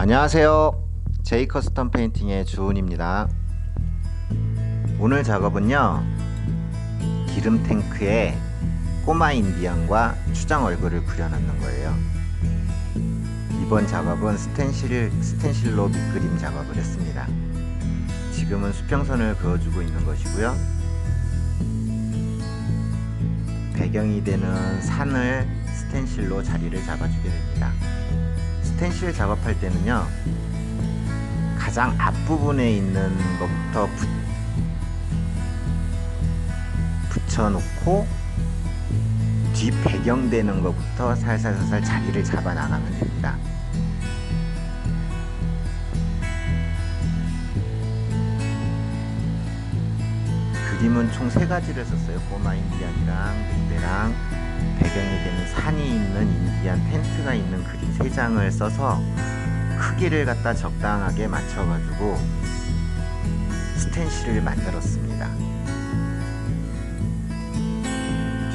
안녕하세요. 제이 커스텀 페인팅의 주은입니다. 오늘 작업은요 기름 탱크에 꼬마 인디언과 추장 얼굴을 그려넣는 거예요. 이번 작업은 스텐실, 스텐실로 밑그림 작업을 했습니다. 지금은 수평선을 그어주고 있는 것이고요. 배경이 되는 산을 스텐실로 자리를 잡아주게 됩니다 스텐실 작업할 때는요 가장 앞부분에 있는 것부터 붙, 붙여놓고 뒤 배경되는 것부터 살살살살 자리를 잡아 나가면 됩니다. 그림은 총 세 가지를 썼어요. 꼬마 인디안이랑 늑대랑 배경이 되는 산이 있는 인디안 텐트가 있는 그림 세 장을 써서 크기를 갖다 적당하게 맞춰가지고 스텐실을 만들었습니다.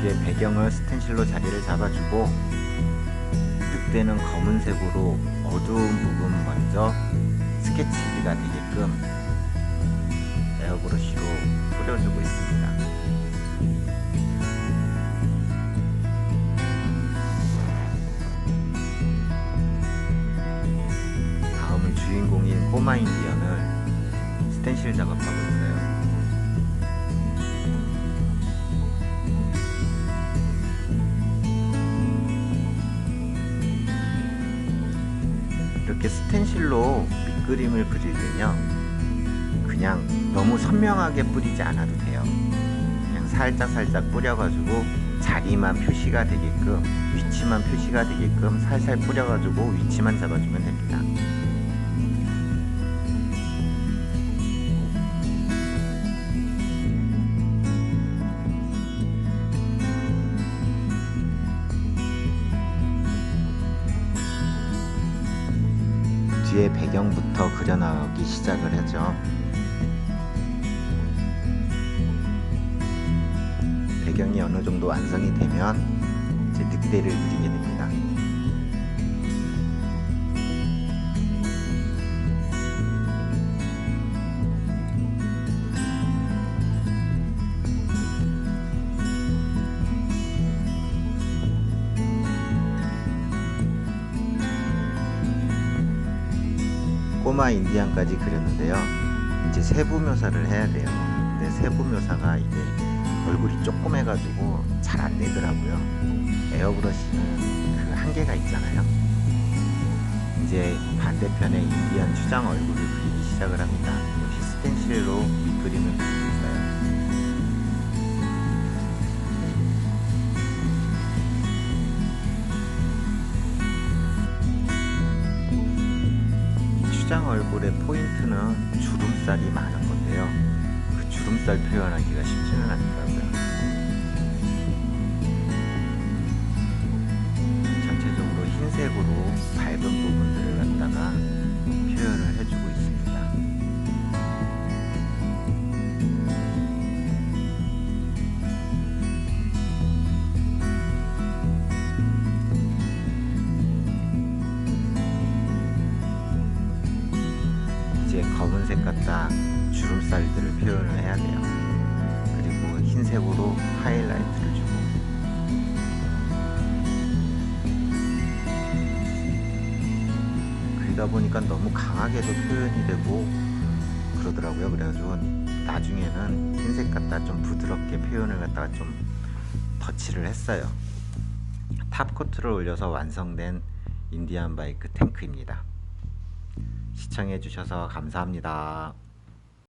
뒤에 배경을 스텐실로 자리를 잡아주고 늑대는 검은색으로 어두운 부분 먼저 스케치가 되게끔 에어브러쉬로 뿌려주고 있습니다. 주인공인 꼬마 인디언을 스텐실 작업하고 있어요. 이렇게 스텐실로 밑그림을 그릴 때는요, 그냥 너무 선명하게 뿌리지 않아도 돼요. 그냥 살짝 살짝 뿌려가지고 자리만 표시가 되게끔 위치만 표시가 되게끔 살살 뿌려가지고 위치만 잡아주면 됩니다. 뒤에 배경부터 그려나오기 시작을 하죠. 배경이 어느 정도 완성이 되면 이제 늑대를 그리게 됩니다. 꼬마 인디안까지 그렸는데요. 이제 세부 묘사를 해야 돼요. 근데 세부 묘사가 이게 얼굴이 조그매가지고 잘 안 되더라고요. 에어브러쉬는 그 한계가 있잖아요. 이제 반대편에 인디안 추장 얼굴을 그리기 시작을 합니다. 역시 스텐실로 밑그림 추장 얼굴의 포인트는 주름살이 많은 건데요. 그 주름살 표현하기가 쉽지는 않더라고요. 전체적으로 흰색으로 밝은 부분들 이제 검은색 같다 주름살들을 표현을 해야 돼요. 그리고 흰색으로 하이라이트를 주고 그러다 보니까 너무 강하게도 표현이 되고 그러더라고요. 그래가지고 나중에는 흰색 갖다 좀 부드럽게 표현을 갖다가 좀 터치를 했어요. 탑코트를 올려서 완성된 인디안 바이크 탱크입니다. 시청해 주셔서 감사합니다.